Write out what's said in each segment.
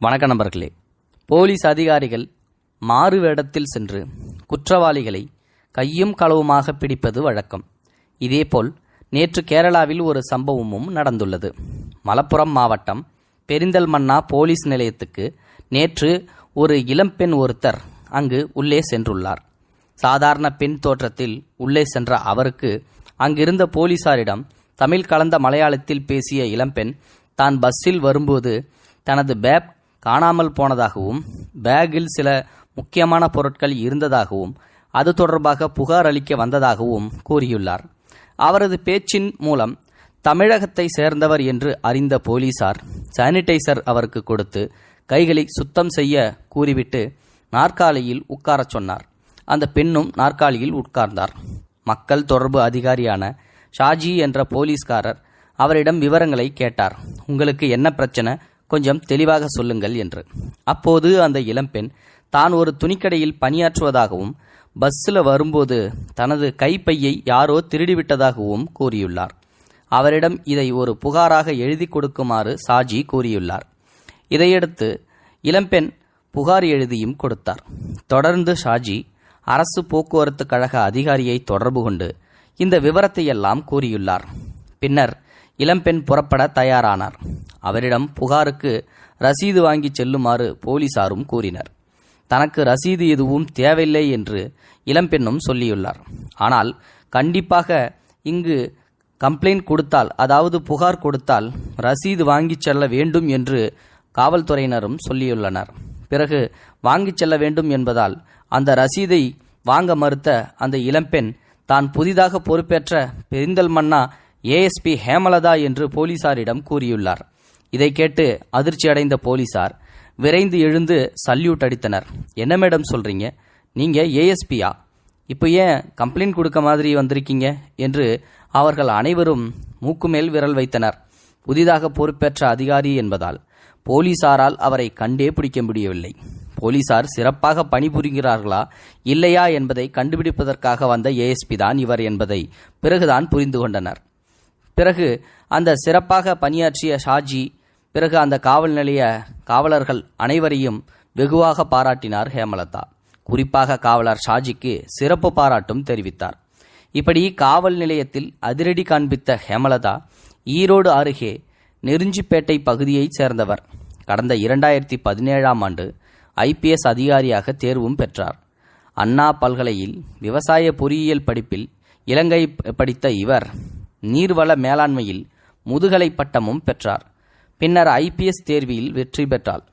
வணக்க நண்பர்களே போலீஸ் அதிகாரிகள் மாறு வேடத்தில் சென்று குற்றவாளிகளை கையும் களவுமாக பிடிப்பது வழக்கம். இதேபோல் நேற்று கேரளாவில் ஒரு சம்பவமும் நடந்துள்ளது. மலப்புரம் மாவட்டம் பெரிந்தல்மன்னா போலீஸ் நிலையத்துக்கு நேற்று ஒரு இளம்பெண் ஒருத்தர் அங்கு உள்ளே சென்றுள்ளார். சாதாரண பெண் தோற்றத்தில் உள்ளே சென்ற அவருக்கு அங்கிருந்த போலீசாரிடம் தமிழ் கலந்த மலையாளத்தில் பேசிய இளம்பெண் தான் பஸ்ஸில் வரும்போது தனது பேக் காணாமல் போனதாகவும் பேக்கில் சில முக்கியமான பொருட்கள் இருந்ததாகவும் அது தொடர்பாக புகார் அளிக்க வந்ததாகவும் கூறியுள்ளார். அவரது பேச்சின் மூலம் தமிழகத்தை சேர்ந்தவர் என்று அறிந்த போலீசார் சானிடைசர் அவருக்கு கொடுத்து கைகளை சுத்தம் செய்ய கூறிவிட்டு நாற்காலியில் உட்காரச் சொன்னார். அந்த பெண்ணும் நாற்காலியில் உட்கார்ந்தார். மக்கள் தொடர்பு அதிகாரியான ஷாஜி என்ற போலீஸ்காரர் அவரிடம் விவரங்களை கேட்டார். உங்களுக்கு என்ன பிரச்சனை? கொஞ்சம் தெளிவாக சொல்லுங்கள் என்று. அப்போது அந்த இளம்பெண் தான் ஒரு துணிக்கடையில் பணியாற்றுவதாகவும் பஸ்ஸில் வரும்போது தனது கைப்பையை யாரோ திருடிவிட்டதாகவும் கூறியுள்ளார். அவரிடம் இதை ஒரு புகாராக எழுதி கொடுக்குமாறு சாஜி கூறியுள்ளார். இதையடுத்து இளம்பெண் புகார் எழுதியும் கொடுத்தார். தொடர்ந்து ஷாஜி அரசு போக்குவரத்து கழக அதிகாரியை தொடர்பு கொண்டு இந்த விவரத்தையெல்லாம் கூறியுள்ளார். பின்னர் இளம்பெண் புறப்பட தயாரானார். அவரிடம் புகாருக்கு ரசீது வாங்கி செல்லுமாறு போலீசாரும் கூறினர். தனக்கு ரசீது எதுவும் தேவையில்லை என்று இளம்பெண்ணும் சொல்லியுள்ளார். ஆனால் கண்டிப்பாக இங்கு கம்ப்ளைண்ட் கொடுத்தால் அதாவது புகார் கொடுத்தால் ரசீது வாங்கிச் செல்ல வேண்டும் என்று காவல்துறையினரும் சொல்லியுள்ளனர். பிறகு வாங்கிச் செல்ல வேண்டும் என்பதால் அந்த ரசீதை வாங்க மறுத்த அந்த இளம்பெண் தான் புதிதாக பொறுப்பேற்ற பெரிந்தல்மன்னா ஏஎஸ்பி ஹேமலதா என்று போலீசாரிடம் கூறியுள்ளார். இதை கேட்டு அதிர்ச்சி அடைந்த போலீசார் விரைந்து எழுந்து சல்யூட் அடித்தனர். என்ன மேடம் சொல்றீங்க? நீங்க ஏஎஸ்பியா இப்போ ஏன் கம்ப்ளைண்ட் கொடுக்க மாதிரி வந்திருக்கீங்க? என்று அவர்கள் அனைவரும் மூக்கு மேல் விரல் வைத்தனர். புதிதாக பொறுப்பேற்ற அதிகாரி என்பதால் போலீசாரால் அவரை கண்டே பிடிக்க முடியவில்லை. போலீசார் சிறப்பாக பணிபுரிகிறார்களா இல்லையா என்பதை கண்டுபிடிப்பதற்காக வந்த ஏஎஸ்பி தான் இவர் என்பதை பிறகுதான் புரிந்து கொண்டனர். பிறகு அந்த சிறப்பாக பணியாற்றிய ஷாஜி பிறகு அந்த காவல் நிலைய காவலர்கள் அனைவரையும் வெகுவாக பாராட்டினார் ஹேமலதா. குறிப்பாக காவலர் ஷாஜிக்கு சிறப்பு பாராட்டும் தெரிவித்தார். இப்படி காவல் நிலையத்தில் அதிரடி காண்பித்த ஹேமலதா ஈரோடு அருகே நெருஞ்சிப்பேட்டை பகுதியைச் சேர்ந்தவர். கடந்த இரண்டாயிரத்தி பதினேழாம் ஆண்டு ஐபிஎஸ் அதிகாரியாக தேர்வும் பெற்றார். அண்ணா பல்கலையில் விவசாய பொறியியல் படிப்பில் இலங்கை படித்த இவர் நீர்வள மேலாண்மையில் முதுகலை பட்டமும் பெற்றார். பின்னர் ஐபிஎஸ் தேர்வில் வெற்றி பெற்றார்.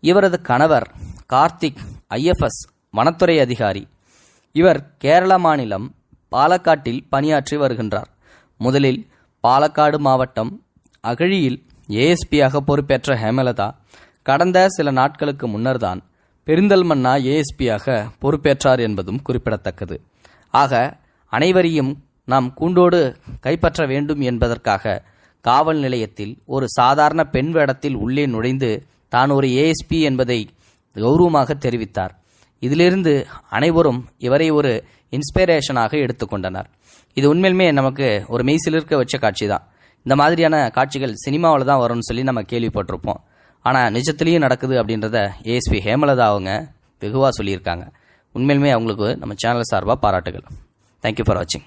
இவரது கணவர் கார்த்திக் ஐஎஃப்எஸ் வனத்துறை அதிகாரி. இவர் கேரள மாநிலம் பாலக்காட்டில் பணியாற்றி வருகின்றார். முதலில் பாலக்காடு மாவட்டம் அகழியில் ஏஎஸ்பியாக பொறுப்பேற்ற ஹேமலதா கடந்த சில நாட்களுக்கு முன்னர்தான் பெருந்தல்மன்னா ஏஎஸ்பியாக பொறுப்பேற்றார் என்பதும் குறிப்பிடத்தக்கது. ஆக அனைவரையும் நாம் கூண்டோடு கைப்பற்ற வேண்டும் என்பதற்காக காவல் நிலையத்தில் ஒரு சாதாரண பெண் வேடத்தில் உள்ளே நுழைந்து தான் ஒரு ஏஎஸ்பி என்பதை கௌரவமாக தெரிவித்தார். இதிலிருந்து அனைவரும் இவரை ஒரு இன்ஸ்பிரேஷனாக எடுத்துக்கொண்டனர் இது உண்மையிலுமே நமக்கு ஒரு மெய்சிலிருக்க வச்ச காட்சி தான் இந்த மாதிரியான காட்சிகள் சினிமாவில் தான் வரும்னு சொல்லி நம்ம கேள்விப்பட்டிருப்போம். ஆனால் நிஜத்திலையும் நடக்குது அப்படின்றத ஏஎஸ்பி ஹேமலதா அவங்க வெகுவாக சொல்லியிருக்காங்க. உண்மையிலுமே அவங்களுக்கு நம்ம சேனல் சார்பாக பாராட்டுகள். தேங்க்யூ ஃபார் வாட்சிங்